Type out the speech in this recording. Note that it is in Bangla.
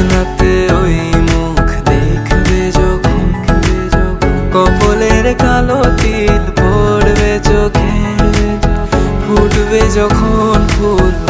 আয়নাতে ওই মুখ দেখবে যখন। কপলের কালো তিল পড়বে চোখে ফুটবে যখন ফুল।